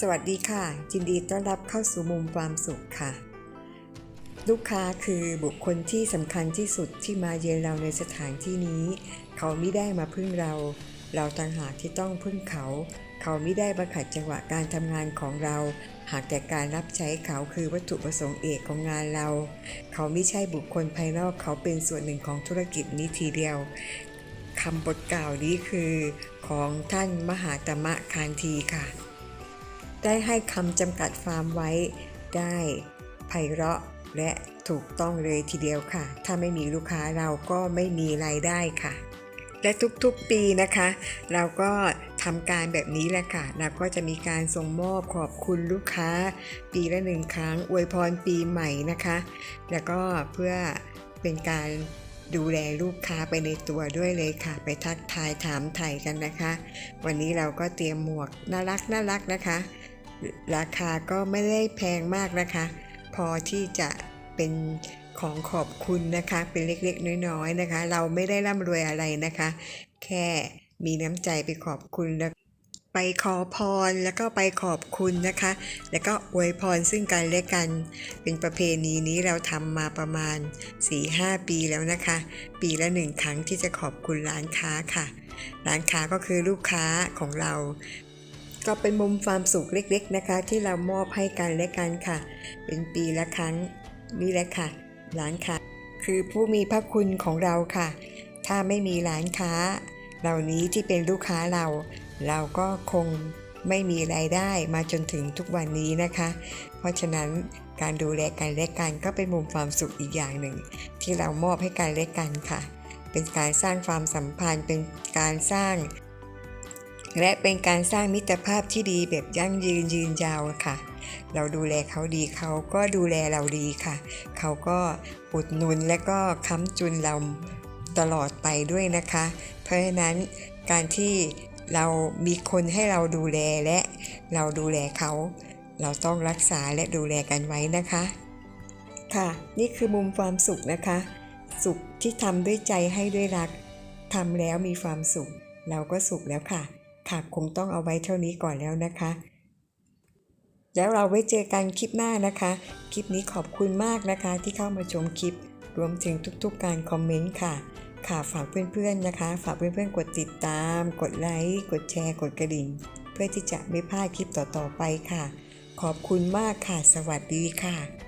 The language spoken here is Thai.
สวัสดีค่ะยินดีต้อนรับเข้าสู่มุมความสุขค่ะ ลูกค้าคือบุคคลที่สำคัญที่สุดที่มาเยือนเราในสถานที่นี้ เขาไม่ได้มาพึ่งเรา เราต่างหากที่ต้องพึ่งเขา เขาไม่ได้ประขัดจังหวะการทำงานของเรา หากแต่การรับใช้เขาคือวัตถุประสงค์เอกของงานเรา เขาไม่ใช่บุคคลภายนอกเขาเป็นส่วนหนึ่งของธุรกิจนี้ทีเดียวคำบทกล่าวนี้คือของท่านมหาตมะคานทีค่ะ ได้ให้คำจำกัดฟาร์มไว้ ได้ไพเราะและถูกต้องเลยทีเดียวค่ะ ถ้าไม่มีลูกค้าเราก็ไม่มีรายได้ค่ะ และทุกๆปีนะคะ เราก็ทำการแบบนี้แหละค่ะ เราก็จะมีการส่งมอบขอบคุณลูกค้า ปีละหนึ่งครั้ง อวยพรปีใหม่นะคะ แล้วก็เพื่อเป็นการดูแลลูกค้าไปในตัวด้วยเลยค่ะ ไปทักทายถามไถ่กันนะคะ วันนี้เราก็เตรียมหมวกน่ารักน่ารักนะคะ ราคาก็ไม่ได้แพงมากนะคะ พอที่จะเป็นของขอบคุณนะคะ เป็นเล็กๆ น้อยๆนะคะ เราไม่ได้ร่ำรวยอะไรนะคะ แค่มีน้ำใจไปขอบคุณแล้วไปขอพรแล้วก็ไปขอบคุณนะคะ แล้วก็อวยพรซึ่งกันและกัน เป็นประเพณีนี้เราทำมาประมาณ 4-5 ปีแล้วนะคะ ปีละหนึ่งครั้งที่จะขอบคุณร้านค้าค่ะ ร้านค้าก็คือลูกค้าของเรา ก็เป็นมุมความสุขเล็กๆนะคะ ที่เรามอบให้กันและกันค่ะ เป็นปีละครั้งนี่แหละค่ะร้านค้าคือผู้มีพระคุณของเราค่ะ ถ้าไม่มีร้านค้า เหล่านี้ที่เป็นลูกค้าเรา เราก็คงไม่มีรายได้มาจนถึงทุกวันนี้นะคะ เพราะฉะนั้นการดูแลกันและกันก็เป็นมุมความสุขอีกอย่างหนึ่ง ที่เรามอบให้กันและกันค่ะ เป็นการสร้างความสัมพันธ์เป็นการสร้าง และเป็นการสร้างมิตรภาพที่ดีแบบยั่งยืนยืนยาวค่ะ เราดูแลเขาดีเขาก็ดูแลเราดีค่ะ เขาก็อุดหนุนและก็ค้ำจุนเราตลอดไปด้วยนะคะ เพราะฉะนั้นการที่เรามีคนให้เราดูแลและเราดูแลเขา เราต้องรักษาและดูแลกันไว้นะคะ ค่ะ นี่คือมุมความสุขนะคะ สุขที่ทำด้วยใจให้ด้วยรักทำแล้วมีความสุข เราก็สุขแล้วค่ะ ค่ะคงต้องเอาไว้เท่านี้ก่อนแล้วนะคะ แล้วเราไว้เจอกันคลิปหน้านะคะ คลิปนี้ขอบคุณมากนะคะที่เข้ามาชมคลิป รวมถึงทุกๆการคอมเมนต์ค่ะค่ะฝากเพื่อนๆนะคะ ฝากเพื่อนๆกดติดตาม กดไลค์กดแชร์ กดกระดิ่ง เพื่อที่จะไม่พลาดคลิปต่อๆไปค่ะ ขอบคุณมากค่ะ สวัสดีค่ะ